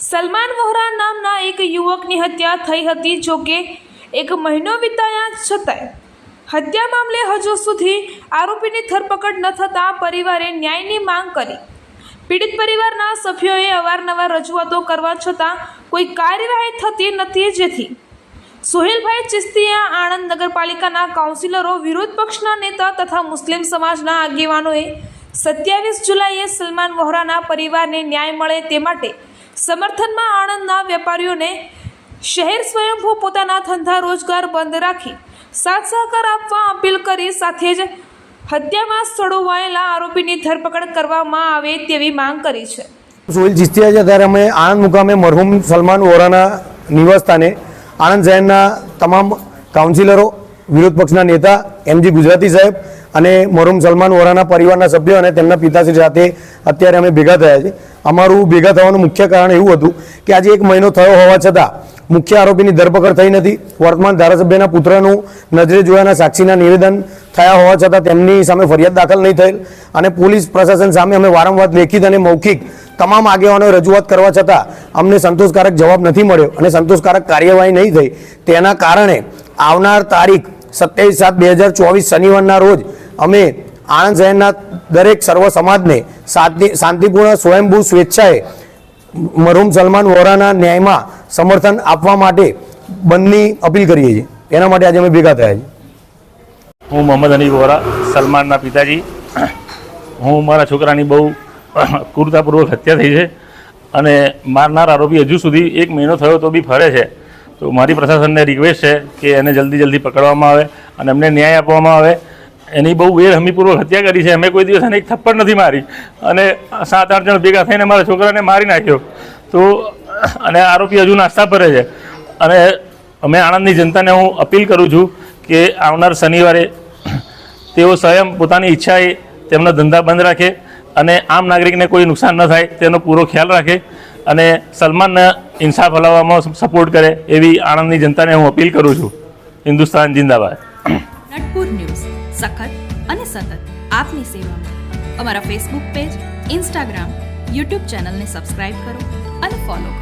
સલમાન વોહરા નામના એક યુવકની હત્યા થઈ હતી જો કે એક મહિનો વિતાયા છતાંય. હત્યા મામલે હજુ સુધી આરોપીની ધરપકડ ન થતાં પરિવારે ન્યાયની માંગ કરી. પીડિત પરિવારના સભ્યોએ અવારનવાર રજૂઆતો કરવા છતાં કોઈ કાર્યવાહી થતી નથી જેથી સુહેલભાઈ ચિસ્તીયા આણંદ નગરપાલિકાના કાઉન્સિલરો વિરોધ પક્ષના નેતા તથા મુસ્લિમ સમાજના આગેવાનોએ સત્યાવીસ જુલાઈએ સલમાન વોહરાના પરિવારને ન્યાય મળે તે માટે સમર્થનમાં આણંદના વેપારીઓને શહેર સ્વયંભૂ પોતાના ધંધા રોજગાર બંધ રાખી સાથ સહકાર આપવા અપીલ કરી સાથે જ હત્યામાં સડોવાયેલા આરોપીની ધરપકડ કરવામાં આવે તેવી માંગ કરી છે. સોહિલ ચિસ્તિયા છે, ત્યારે અમે આણંદ મુકામે મરહુમ સલમાન વોરાના નિવાસસ્થાને આણંદ શહેરના તમામ કાઉન્સિલરો વિરોધ પક્ષના નેતા એમજી ગુજરાતી સાહેબ અને મરહુમ સલમાન વોરાના પરિવારના સભ્યો અને તેમના પિતાશ્રી સાથે અત્યારે અમે ભેગા થયા છે અમારું ભેગા થવાનું મુખ્ય કારણ એવું હતું કે આજે એક મહિનો થયો હોવા છતાં મુખ્ય આરોપીની ધરપકડ થઈ નથી. વર્તમાન ધારાસભ્યના પુત્રનું નજરે જોયાના સાક્ષીના નિવેદન થયા હોવા છતાં તેમની સામે ફરિયાદ દાખલ નહીં થયેલ અને પોલીસ પ્રશાસન સામે અમે વારંવાર લેખિત અને મૌખિક તમામ આગેવાનોએ રજૂઆત કરવા છતાં અમને સંતોષકારક જવાબ નથી મળ્યો અને સંતોષકારક કાર્યવાહી નહીં થઈ. તેના કારણે આવનાર તારીખ સત્યાવીસ સાત બે હજાર ચોવીસ શનિવારના રોજ અમે આણંદ શહેરના દરેક સર્વ સમાજને શાંતિ શાંતિપૂર્ણ સ્વયંભૂ સ્વેચ્છાએ મરહુમ સલમાન વોરાના ન્યાયમાં સમર્થન આપવા માટે બંધની અપીલ કરીએ છીએ. એના માટે આજે અમે ભેગા થયા છીએ. હું મોહમ્મદ અની વોરા, સલમાનના પિતાજી. હું મારા છોકરાની બહુ ક્રૂરતાપૂર્વક હત્યા થઈ છે અને મારનાર આરોપી હજુ સુધી એક મહિનો થયો તો બી ફરે છે. તો મારી પ્રશાસનને રિક્વેસ્ટ છે કે એને જલ્દી જલ્દી પકડવામાં આવે અને એમને ન્યાય આપવામાં આવે. એની બહુ બેરહમીપૂર્વક હત્યા કરી છે. અમે કોઈ દિવસ એને એક થપ્પડ નથી મારી. અને સાત આઠ જણ ભેગા થઈને મારા છોકરાને મારી નાખ્યો. તો, અને આરોપી હજુ નાસ્તા ભરે છે. અને અમે આણંદની જનતાને હું અપીલ કરું છું કે આવનાર શનિવારે તેઓ સ્વયં પોતાની ઈચ્છાએ તેમના ધંધા બંધ રાખે અને આમ નાગરિકને કોઈ નુકસાન ન થાય તેનો પૂરો ખ્યાલ રાખે. અને સલમાનને ઇન્સાફ હલાવવામાં સપોર્ટ કરે એવી આણંદની જનતાને હું અપીલ કરું છું. હિન્દુસ્તાન જિંદાબાદ. નટપુર ન્યૂઝ. સખત અને સતત આપની સેવામાં. અમારા ફેસબુક પેજ ઇન્સ્ટાગ્રામ યુટ્યુબ ચેનલને સબસ્ક્રાઇબ કરો અને ફોલો કરો.